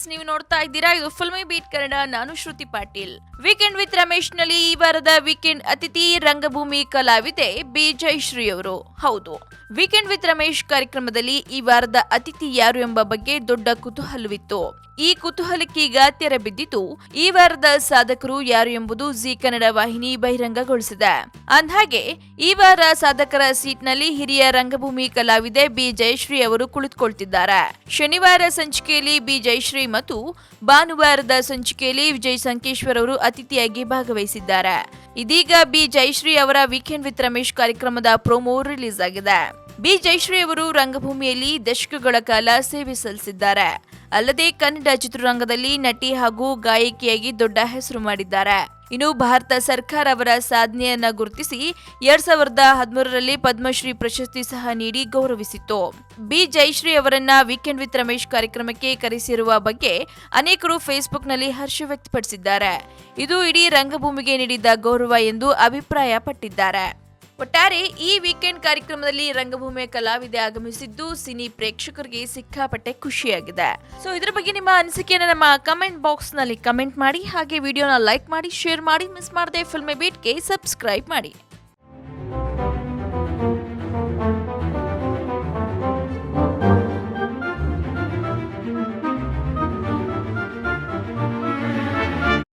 Friends ನೀವು ನೋಡ್ತಾ ಇದ್ದೀರಾ? ಇದು ಫಿಲ್ಮಿ ಬೀಟ್ ಕನ್ನಡ, ನಾನು ಶ್ರುತಿ ಪಾಟೀಲ್. ವೀಕೆಂಡ್ ವಿತ್ ರಮೇಶ್ನಲ್ಲಿ ಈ ವಾರದ ವೀಕೆಂಡ್ ಅತಿಥಿ ರಂಗಭೂಮಿ ಕಲಾವಿದೆ ಬಿ. ಜಯಶ್ರೀ ಅವರು. ಹೌದು. ವೀಕೆಂಡ್ ವಿತ್ ರಮೇಶ್ ಕಾರ್ಯಕ್ರಮದಲ್ಲಿ ಈ ವಾರದ ಅತಿಥಿ ಯಾರು ಎಂಬ ಬಗ್ಗೆ ದೊಡ್ಡ ಕುತೂಹಲವಿತ್ತು. ಈ ಕುತೂಹಲಕ್ಕೀಗ ತೆರೆ ಬಿದ್ದಿತು. ಈ ವಾರದ ಸಾಧಕರು ಯಾರು ಎಂಬುದು ಜಿ ಕನ್ನಡ ವಾಹಿನಿ ಬಹಿರಂಗಗೊಳಿಸಿದೆ. ಅಂದ್ಹಾಗೆ, ಈ ವಾರ ಸಾಧಕರ ಸೀಟ್ನಲ್ಲಿ ಹಿರಿಯ ರಂಗಭೂಮಿ ಕಲಾವಿದೆ ಬಿ ಜಯಶ್ರೀ ಅವರು ಕುಳಿತುಕೊಳ್ತಿದ್ದಾರೆ. ಶನಿವಾರ ಸಂಚಿಕೆಯಲ್ಲಿ ಬಿ ಜಯಶ್ರೀ ಮತ್ತು ಭಾನುವಾರದ ಸಂಚಿಕೆಯಲ್ಲಿ ವಿಜಯ್ ಸಂಕೇಶ್ವರ್ ಅವರು ಅತಿಥಿಯಾಗಿ ಭಾಗವಹಿಸಿದ್ದಾರೆ. ಇದೀಗ ಬಿ ಜಯಶ್ರೀ ಅವರ ವೀಕೆಂಡ್ ವಿತ್ ರಮೇಶ್ ಕಾರ್ಯಕ್ರಮದ ಪ್ರೋಮೋ ರಿಲೀಸ್ ಆಗಿದೆ. ಬಿ ಜಯಶ್ರೀ ಅವರು ರಂಗಭೂಮಿಯಲ್ಲಿ ದಶಕಗಳ ಕಾಲ ಸೇವೆ ಸಲ್ಲಿಸಿದ್ದಾರೆ. ಅಲ್ಲದೆ ಕನ್ನಡ ಚಿತ್ರರಂಗದಲ್ಲಿ ನಟಿ ಹಾಗೂ ಗಾಯಕಿಯಾಗಿ ದೊಡ್ಡ ಹೆಸರು ಮಾಡಿದ್ದಾರೆ. ಇನ್ನು ಭಾರತ ಸರ್ಕಾರ ಅವರ ಸಾಧನೆಯನ್ನ ಗುರುತಿಸಿ ಎರಡ್ ಸಾವಿರದ ಹದಿಮೂರರಲ್ಲಿ ಪದ್ಮಶ್ರೀ ಪ್ರಶಸ್ತಿ ಸಹ ನೀಡಿ ಗೌರವಿಸಿತ್ತು. ಬಿ ಜಯಶ್ರೀ ಅವರನ್ನ ವೀಕೆಂಡ್ ವಿತ್ ರಮೇಶ್ ಕಾರ್ಯಕ್ರಮಕ್ಕೆ ಕರೆಸಿರುವ ಬಗ್ಗೆ ಅನೇಕರು ಫೇಸ್ಬುಕ್ನಲ್ಲಿ ಹರ್ಷ ವ್ಯಕ್ತಪಡಿಸಿದ್ದಾರೆ. ಇದು ಇಡೀ ರಂಗಭೂಮಿಗೆ ನೀಡಿದ ಗೌರವ ಎಂದು ಅಭಿಪ್ರಾಯಪಟ್ಟಿದ್ದಾರೆ. ಒಟ್ಟಾರೆ ಈ ವೀಕೆಂಡ್ ಕಾರ್ಯಕ್ರಮದಲ್ಲಿ ರಂಗಭೂಮಿಯ ಕಲಾವಿದೆ ಆಗಮಿಸಿದ್ದು ಸಿನಿ ಪ್ರೇಕ್ಷಕರಿಗೆ ಸಿಕ್ಕಾಪಟ್ಟೆ ಖುಷಿಯಾಗಿದೆ. ಸೊ ಇದರ ಬಗ್ಗೆ ನಿಮ್ಮ ಅನಿಸಿಕೆಯನ್ನು ನಮ್ಮ ಕಮೆಂಟ್ ಬಾಕ್ಸ್ನಲ್ಲಿ ಕಮೆಂಟ್ ಮಾಡಿ, ಹಾಗೆ ವಿಡಿಯೋನ ಲೈಕ್ ಮಾಡಿ ಶೇರ್ ಮಾಡಿ ಮಿಸ್ ಮಾಡದೆ ಫಿಲ್ಮಿ ಬೀಟ್ಗೆ ಸಬ್ಸ್ಕ್ರೈಬ್ ಮಾಡಿ.